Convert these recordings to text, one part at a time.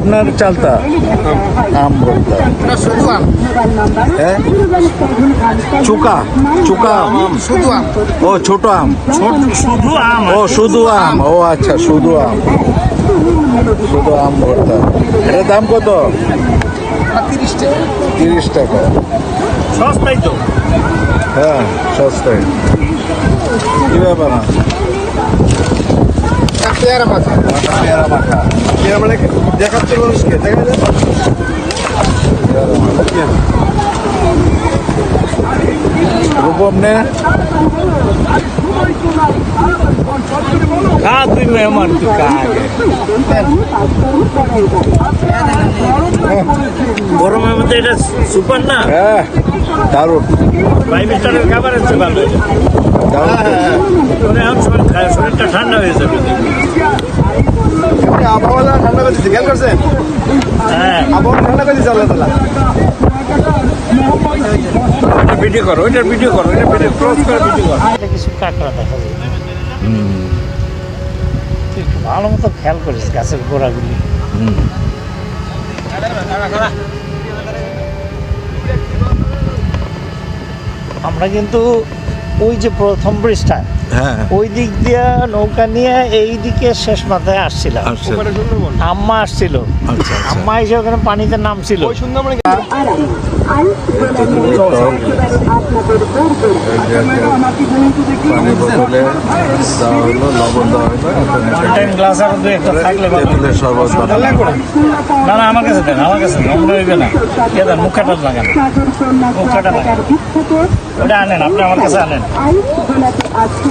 আপনার চালতা? আম ভর্তা হ্যাঁ? চুকা চুকা আম। ও ছোট আম। শুধু আম ও শুধু আম। ও আচ্ছা শুধু আম। শুধু আম ভর্তা। এটার দাম কত? তিরিশ টাকা। সস্তাই তো। হ্যাঁ সস্তায়। কি ব্যাপার? পেয়ারা মাথা পেয়ারা মাখা পেয়ারা মানে দেখাচ্ছে মানুষকে দেখা যায় রূপম নে। খা তুই মেহমান তুই গরমের মধ্যে এটা সুপার না? হ্যাঁ দারুণ। ফাইভ স্টারের খাবার আছে ভালো। দারুণ। ভিডিও করো ওইটার ভিডিও করো ভিডিও ক্লোজ করে ভিডিও করো। কিছু কাঁকড়া দেখা যায়। তুই একটু ভালো মতো খেয়াল করিস গাছের গোড়াগুলি। আমরা কিন্তু ওই যে প্রথম ব্রিজটা হ্যাঁ ওই দিক দিয়ে নৌকা নিয়ে এই দিকে শেষ মাথায় আসছিলাম। আচ্ছা আম্মা আসছিল। আচ্ছা আচ্ছা। আম্মা এসে ওখানে পানিতে নামছিল। না না আমার কাছে দেন আমার কাছে দেন অন্য হইবে না। কে মুখাটা লাগান। মুখাটা লাগান। ওটা আনেন আপনি আমার কাছে আনেন।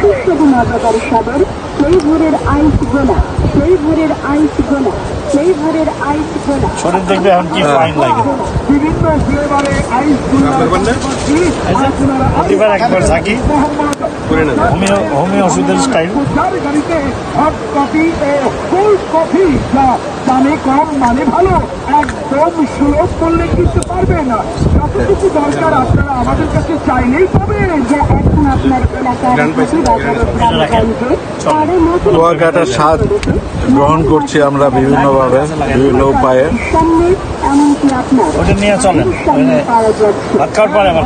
সুস্বাদু মজাদার সাগর সেই ভোরের আইস গোলা সেই ভোরের আইস গোলা সেই ভোরের আইস গোলা শরীর দেখবে এখন কি ফাইন লাগে। বিভিন্ন ফ্লেভারে আইস প্রতিবার একবার থাকি হোমিও হোমিও ওষুধের স্টাইল গাড়িতে হট কফি কোল্ড কফি যা দামে কম মানে ভালো একদম সুলভ করলে কিনতে পারবেন যত কিছু দরকার আপনারা আমাদের কাছে চাইলেই পাবেন যা এখন আপনার কুয়াকাটার স্বাদ গ্রহণ করছি আমরা বিভিন্নভাবে বিভিন্ন উপায়ে। ওটা নিয়ে চলেন। ভাত খাওয়ার পরে আবার